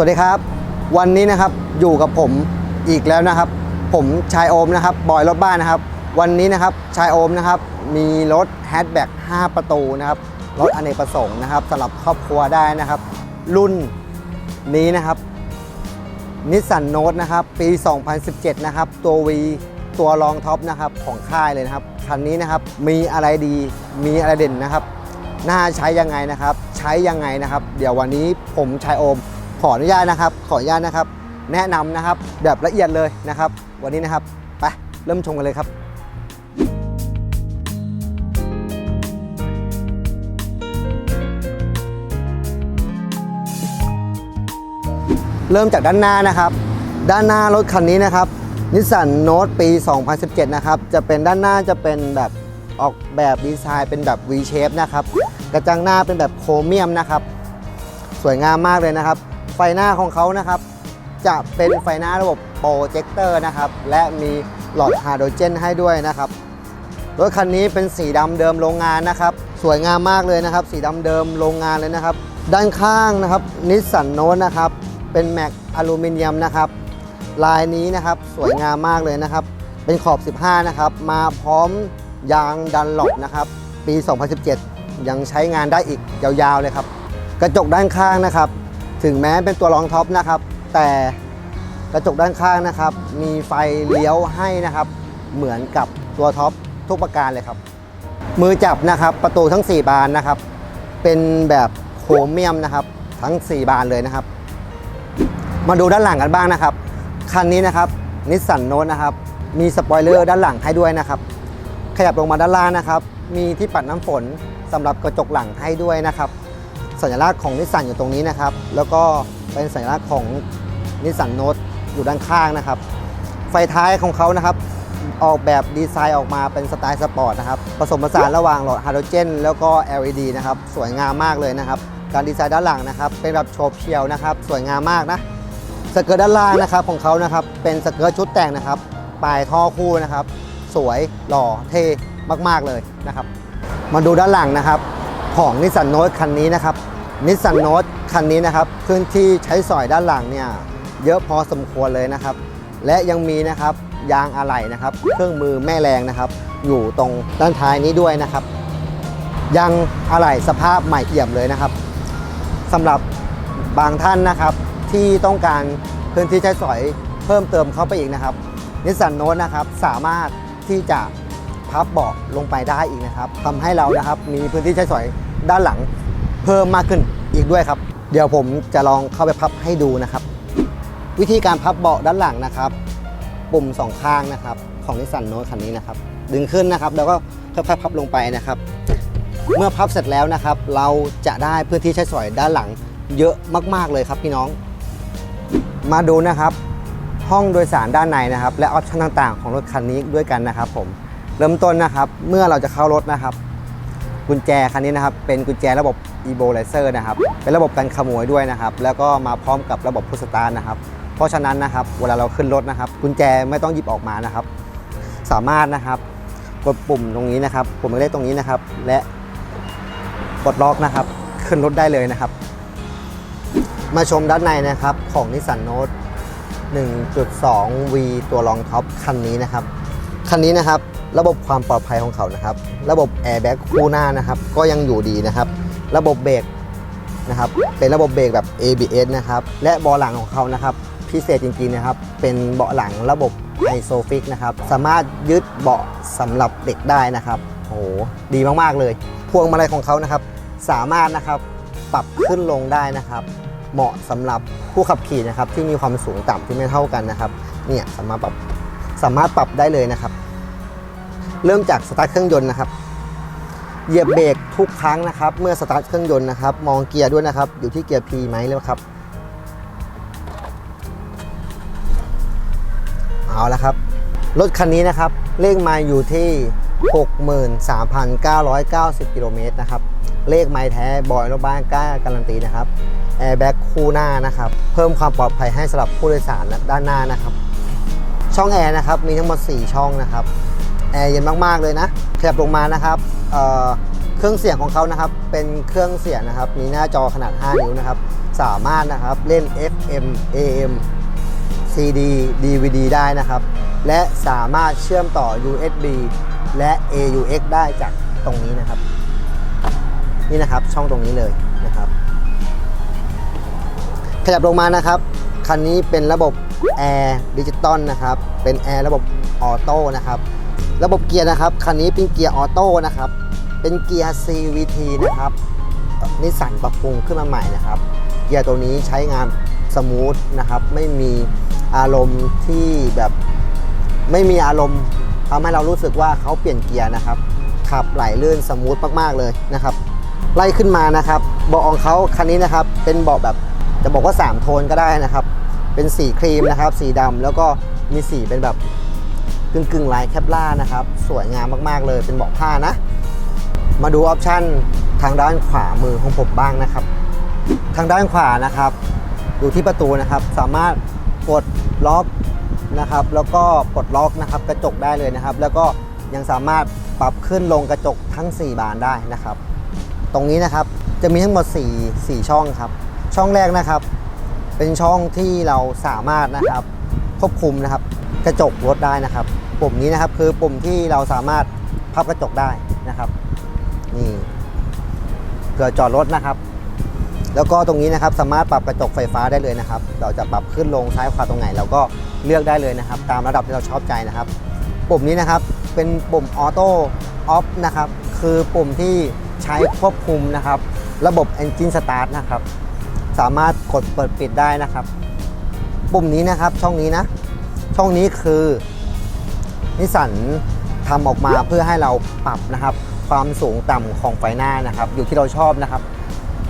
สวัสดีครับ วันนี้นะครับอยู่กับผมอีกแล้วนะครับ ผมชายโอมนะครับบอยรถบ้านนะครับ วันนี้นะครับชายโอมนะครับ มีรถแฮชแบ็ก5ประตูนะครับรถอเนกประสงค์นะครับสำหรับครอบครัวได้นะครับ รุ่นนี้นะครับนิสสันโนตนะครับ ปี 2017 นะครับ ตัว V ตัวรองท็อปนะครับของค่ายเลยนะครับคันนี้นะครับมีอะไรดีมีอะไรเด่นนะครับน่าใช้ยังไงนะครับ ใช้ยังไงนะครับ เดี๋ยววันนี้ผมชายโอม ขออนุญาตนะครับ ขออนุญาตนะครับ แนะนำนะครับแบบละเอียดเลยนะครับ วันนี้นะครับไปเริ่มชมกันเลยครับ เริ่มจากด้านหน้านะครับ ด้านหน้ารถคันนี้นะครับนิสสันโน e ปี 2017 นะครับ จะเป็นด้านหน้าจะเป็นแบบออกแบบดีไซน์เป็นแบบ V shape นะครับ กระจังหน้าเป็นแบบโครเมียมนะครับ สวยงามมากเลยนะครับ ไฟหน้าของเขานะครับ จะเป็นไฟหน้าระบบโปรเจคเตอร์นะครับ และมีหลอดไฮโดรเจนให้ด้วยนะครับรถคันนี้เป็นสีดำเดิมโรงงานนะครับ สวยงามมากเลยนะครับ สีดำเดิมโรงงานเลยนะครับ ด้านข้างนะครับนิสสันโนนะครับ เป็นแม็กอลูมิเนียมนะครับ ลายนี้นะครับสวยงามมากเลยนะครับ เป็นขอบ 15 นะครับ มาพร้อมยางดันหลบนะครับ ปี 2017 ยังใช้งานได้อีกยาวๆเลยครับ กระจกด้านข้างนะครับ ถึงแม้เป็นตัวรองท็อปนะครับ แต่กระจกด้านข้างนะครับ มีไฟเลี้ยวให้นะครับ เหมือนกับตัวท็อปทุกประการเลยครับ มือจับนะครับประตูทั้ง 4 บานนะครับ เป็นแบบโครเมียมนะครับ ทั้ง 4 บานเลยนะครับ มาดูด้านหลังกันบ้างนะครับ คันนี้นะครับนิสสันโนนะครับ มีสปอยเลอร์ด้านหลังให้ด้วยนะครับ ขยับลงมาด้านล่างนะครับ มีที่ปัดน้ำฝนสำหรับกระจกหลังให้ด้วยนะครับ สัญลักษณ์ของนิสสันอยู่ตรงนี้นะครับ แล้วก็เป็นสัญลักษณ์ของนิสสันโน e อยู่ด้านข้างนะครับ ไฟท้ายของเขานะครับ ออกแบบดีไซน์ออกมาเป็นสไตล์สปอร์ตนะครับ ผสมผสานระหว่างหลอดไฮโดรเจน แล้วก็ LED นะครับ สวยงามมากเลยนะครับ การดีไซน์ด้านหลังนะครับ เป็นแบบโฉบเฉี่ยวนะครับ สวยงามมากนะสเกิร์ตด้านล่างนะครับของเขานะครับ เป็นสเกิร์ตชุดแต่งนะครับ ปลายท่อคู่นะครับ สวยหล่อเท่มากๆเลยนะครับ มาดูด้านหลังนะครับ ของนิสสันโน e คันนี้นะครับนิสสันโน e คันนี้นะครับพื้นที่ใช้สอยด้านหลังเนี่ยเยอะพอสมควรเลยนะครับ และยังมีนะครับยางอะไหล่นะครับ เครื่องมือแม่แรงนะครับ อยู่ตรงด้านท้ายนี้ด้วยนะครับ ยางอะไหล่สภาพใหม่เอี่ยมเลยนะครับสำหรับบางท่านนะครับที่ต้องการพื้นที่ใช้สอยเพิ่มเติมเข้าไปอีกนะครับนิสสันโน e นะครับสามารถที่จะพับเบาะลงไปได้อีกนะครับทำให้เรานะครับมีพื้นที่ใช้สอย ด้านหลังเพิ่มมากขึ้นอีกด้วยครับ เดี๋ยวผมจะลองเข้าไปพับให้ดูนะครับ วิธีการพับเบาะด้านหลังนะครับ ปุ่มสองข้างนะครับ ของนิสสันโน e คันนี้นะครับ ดึงขึ้นนะครับ แล้วก็ค่อยๆพับลงไปนะครับ เมื่อพับเสร็จแล้วนะครับ เราจะได้พื้นที่ใช้สอยด้านหลังเยอะมาก ๆเลยครับพี่น้อง มาดูนะครับ ห้องโดยสารด้านในนะครับ และออปชั่นต่างๆ ของรถคันนี้ด้วยกันนะครับ ผมเริ่มต้นนะครับ เมื่อเราจะเข้ารถนะครับ กุญแจคันนี้นะครับเป็นกุญแจระบบ e b o l i z e r นะครับเป็นระบบการขโมยด้วยนะครับแล้วก็มาพร้อมกับระบบพุชสตาร์นะครับเพราะฉะนั้นนะครับเวลาเราขึ้นรถนะครับกุญแจไม่ต้องหยิบออกมานะครับ สามารถนะครับกดปุ่มตรงนี้นะครับปุ่มเล็กตรงนี้นะครับ และกดล็อกนะครับ ขึ้นรถได้เลยนะครับ มาชมด้านในนะครับของ Nissan Note 1.2V ตัวรองท็อปคันนี้นะครับคันนี้นะครับ ระบบความปลอดภัยของเขานะครับ ระบบแอร์แบ็กคู่หน้านะครับก็ยังอยู่ดีนะครับ ระบบเบรกนะครับเป็นระบบเบรกแบบ ABS นะครับและเบาะหลังของเขานะครับ พิเศษจริงๆนะครับ เป็นเบาะหลังระบบไอโซฟิกนะครับ สามารถยึดเบาะสำหรับเด็กได้นะครับโหดีมากๆเลย พวงมาลัยของเขานะครับ สามารถนะครับปรับขึ้นลงได้นะครับ เหมาะสำหรับผู้ขับขี่นะครับที่มีความสูงต่ำที่ไม่เท่ากันนะครับเนี่ยสามารถปรับสามารถปรับได้เลยนะครับ เริ่มจากสตาร์ทเครื่องยนต์นะครับ เหยียบเบรกทุกครั้งนะครับ เมื่อสตาร์ทเครื่องยนต์นะครับ มองเกียร์ด้วยนะครับ อยู่ที่เกียร์ P ไหมเลยครับ เอาละครับ รถคันนี้นะครับเลขไมล์อยู่ที่ 63,990 กิโลเมตรนะครับ เลขไมล์แท้บอยรถบ้านกล้าการันตีนะครับแอร์แบ็กคู่หน้านะครับ เพิ่มความปลอดภัยให้สำหรับผู้โดยสารด้านหน้านะครับ ช่องแอร์นะครับ มีทั้งหมด 4 ช่องนะครับ ร์เย็นมากๆเลยนะขยับลงมานะครับเเครื่องเสียงของเขานะครับ เป็นเครื่องเสียงนะครับ มีหน้าจอขนาด 5 นิ้วนะครับ สามารถนะครับเล่น FM AM CD DVD ได้นะครับ และสามารถเชื่อมต่อ USB และ AUX ได้จากตรงนี้นะครับ นี่นะครับช่องตรงนี้เลยนะครับ ขยับลงมานะครับ คันนี้เป็นระบบแอร์ดิจิตอลนะครับ เป็นแอร์ระบบออโต้นะครับ ระบบเกียร์นะครับ คันนี้เป็นเกียร์ออโต้นะครับ เป็นเกียร์ CVT นะครับนิสสันปรับปรุงขึ้นมาใหม่นะครับ เกียร์ตัวนี้ใช้งานสมูทนะครับ ไม่มีอารมณ์ที่แบบไม่มีอารมณ์ทำให้เรารู้สึกว่าเขาเปลี่ยนเกียร์นะครับ ขับไหลลื่นสมูทมากๆเลยนะครับ ไล่ขึ้นมานะครับเบาะของเขาคันนี้นะครับ เป็นเบาะแบบจะบอกว่า 3 โทนก็ได้นะครับ เป็นสีครีมนะครับ สีดำแล้วก็มีสีเป็นแบบ กึ่งกึ่งลายแคปล่านะครับ สวยงามมากๆเลยเป็นเบาะผ้านะ มาดูออปชันทางด้านขวามือของผมบ้างนะครับ ทางด้านขวานะครับ อยู่ที่ประตูนะครับ สามารถปลดล็อกนะครับ แล้วก็ปลดล็อกนะครับ กระจกได้เลยนะครับ แล้วก็ยังสามารถปรับขึ้นลงกระจกทั้ง 4 บานได้นะครับ ตรงนี้นะครับจะมีทั้งหมด 4 4 ช่องครับ ช่องแรกนะครับ เป็นช่องที่เราสามารถนะครับควบคุมนะครับ กระจกรถได้นะครับ ปุ่มนี้นะครับคือปุ่มที่เราสามารถพับกระจกได้นะครับนี่เผื่อจอดรถนะครับ แล้วก็ตรงนี้นะครับสามารถปรับกระจกไฟฟ้าได้เลยนะครับ เราจะปรับขึ้นลงซ้ายขวาตรงไหนเราก็เลือกได้เลยนะครับ ตามระดับที่เราชอบใจนะครับ ปุ่มนี้นะครับเป็นปุ่มออโต้ออฟนะครับคือปุ่มที่ใช้ควบคุมนะครับ ระบบ Engine Start นะครับ สามารถกดเปิดปิดได้นะครับ ปุ่มนี้นะครับช่องนี้นะ ช่องนี้คือนิสสันทำออกมาเพื่อให้เราปรับนะครับ ความสูงต่ำของไฟหน้านะครับ อยู่ที่เราชอบนะครับ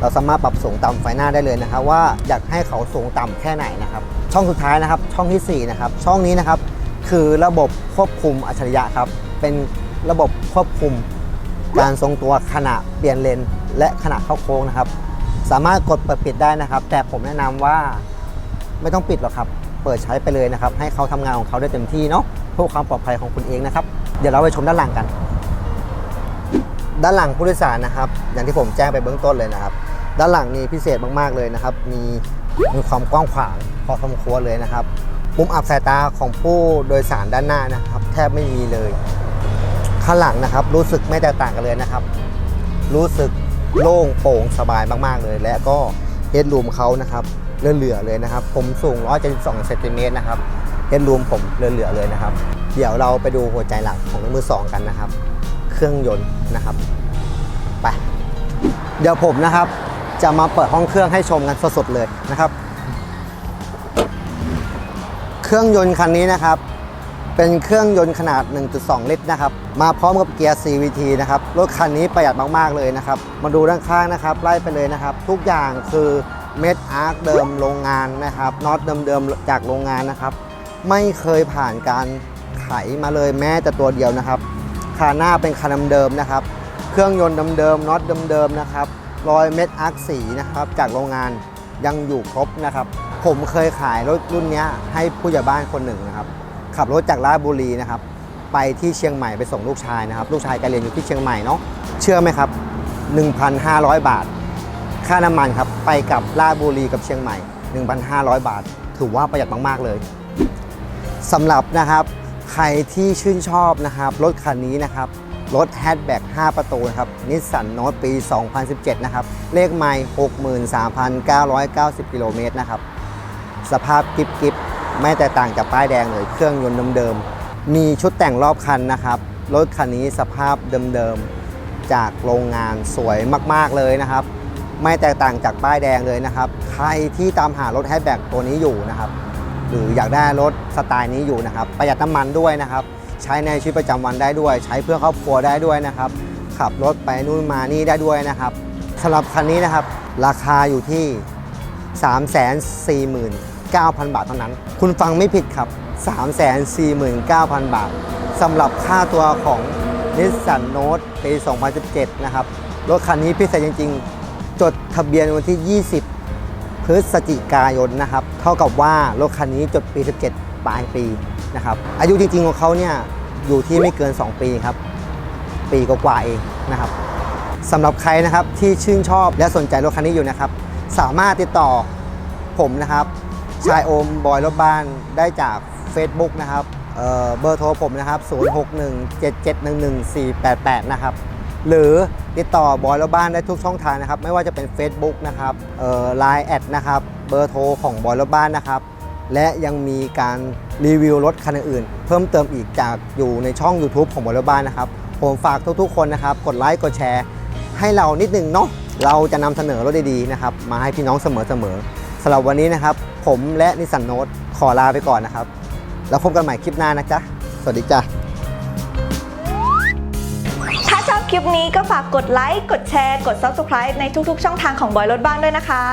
เราสามารถปรับสูงต่ำไฟหน้าได้เลยนะครับ ว่าอยากให้เขาสูงต่ำแค่ไหนนะครับ ช่องสุดท้ายนะครับ ช่องทีสี่4นะครับช่องนี้นะครับ คือระบบควบคุมอัจฉริยะครับ เป็นระบบควบคุมการทรงตัวขณะเปลี่ยนเลนและขณะเข้าโค้งนะครับ สามารถกดเปิดปิดได้นะครับ แต่ผมแนะนำว่าไม่ต้องปิดหรอกครับ เปิดใช้ไปเลยนะครับให้เขาทำงานของเขาได้เต็มที่เนาะเพื่อความปลอดภัยของคุณเองนะครับเดี๋ยวเราไปชมด้านหลังกัน ด้านหลังผู้โดยสารนะครับ อย่างที่ผมแจ้งไปเบื้องต้นเลยนะครับ ด้านหลังนี่พิเศษมากๆเลยนะครับ มีมีความกว้างขวางพอสมควรเลยนะครับมุมอับสายตาของผู้โดยสารด้านหน้านะครับ แทบไม่มีเลยข้างหลังนะครับ รู้สึกไม่แตกต่างกันเลยนะครับ รู้สึกโล่งโปร่งสบายมากๆเลย และก็เฮดรูมเขานะครับ เหลือๆเลยนะครับ ผมสูง 172เซนติเมตรนะครับเฮดรูมผมเหลือๆเลยนะครับ เดี๋ยวเราไปดูหัวใจหลักของมือสองกันนะครับ เครื่องยนต์นะครับ ไป เดี๋ยวผมนะครับ จะมาเปิดห้องเครื่องให้ชมกันสดๆเลยนะครับ เครื่องยนต์คันนี้นะครับ เป็นเครื่องยนต์ขนาด 1.2 ลิตรนะครับ มาพร้อมกับเกียร์ CVT นะครับ รถคันนี้ประหยัดมากๆเลยนะครับ มาดูด้านข้างนะครับ ไล่ไปเลยนะครับ ทุกอย่างคือ เม็ดอาร์คเดิมโรงงานนะครับน็อตเดิมๆจากโรงงานนะครับ ไม่เคยผ่านการไขมาเลยแม้แต่ตัวเดียวนะครับคาหน้าเป็นคันเดิมๆนะครับ เครื่องยนต์เดิมๆน็อตเดิมๆนะครับรอยเม็ดอาร์คสีนะครับจากโรงงานยังอยู่ครบนะครับ ผมเคยขายรถรุ่นนี้ให้ผู้ใหญ่บ้านคนหนึ่งนะครับ ขับรถจากราชบุรีนะครับ ไปที่เชียงใหม่ไปส่งลูกชายนะครับ ลูกชายแกเรียนอยู่ที่เชียงใหม่เนาะเชื่อไหมครับ 1,500 บาท ค่าน้ำมันครับ ไปกับราบุรีกับเชียงใหม่ 1,500 บาท ถือว่าประหยัดมาก ๆ เลยสำหรับนะครับ ใครที่ชื่นชอบนะครับ รถคันนี้นะครับ รถแฮชแบ็ก5 ประตูนะครับนิสสันโน e ปี 2017 นะครับ เลขไมล์63,990 กิโลเมตรนะครับ สภาพกิบกิบไม่แตกต่างจากป้ายแดงเลยเครื่องยนต์เดิมๆมีชุดแต่งรอบคันนะครับ รถคันนี้สภาพเดิมๆจากโรงงานสวยมากๆเลยนะครับ ไม่แตกต่างจากป้ายแดงเลยนะครับ ใครที่ตามหารถแฮชแบ็กตัวนี้อยู่นะครับ หรืออยากได้รถสไตล์นี้อยู่นะครับ ประหยัดน้ำมันด้วยนะครับ ใช้ในชีวิตประจำวันได้ด้วย ใช้เพื่อครอบครัวได้ด้วยนะครับ ขับรถไปนู่นมานี่ได้ด้วยนะครับสำหรับคันนี้นะครับ ราคาอยู่ที่ 349,000 บาทเท่านั้น คุณฟังไม่ผิดครับ 349,000 บาทสำหรับค่าตัวของ Nissan Note ปี 2017 นะครับ รถคันนี้พิเศษจริง ๆ จดทะเบียนวันที่ 20 พฤศจิกายนนะครับ เท่ากับว่ารถคันนี้จดปี 17 ปลายปีนะครับ อายุจริงๆของเขาเนี่ยอยู่ที่ไม่เกิน 2 ปีครับ ปีกว่าๆเองนะครับสำหรับใครนะครับที่ชื่นชอบและสนใจรถคันนี้อยู่นะครับ สามารถติดต่อผมนะครับ ชายโอมบอยรถบ้านได้จาก Facebook นะครับเเบอร์โทรผมนะครับ 0617711488 นะครับ หรือติดต่อบอยรถบ้านได้ทุกช่องทางนะครับ ไม่ว่าจะเป็น Facebook นะครับเอ่อ Line แอดนะครับ เบอร์โทรของบอยรถบ้านนะครับ และยังมีการรีวิวรถคันอื่น เพิ่มเติมอีกจากอยู่ในช่อง YouTube ของบอยรถบ้านนะครับ ผมฝากทุกๆคนนะครับ กดไลค์กดแชร์ ให้เรานิดนึงเนาะเราจะนำเสนอรถดีๆนะครับมาให้พี่น้องเสมอๆสำหรับวันนี้นะครับ ผมและนิสสันโนตขอลาไปก่อนนะครับ แล้วพบกันใหม่คลิปหน้านะจ๊ะ สวัสดีจ้ะ ปนี้ก็ฝากกดไลค์ กดแชร์ กด Subscribe ในทุกๆ ช่องทางของบอยรถบ้านด้วยนะคะ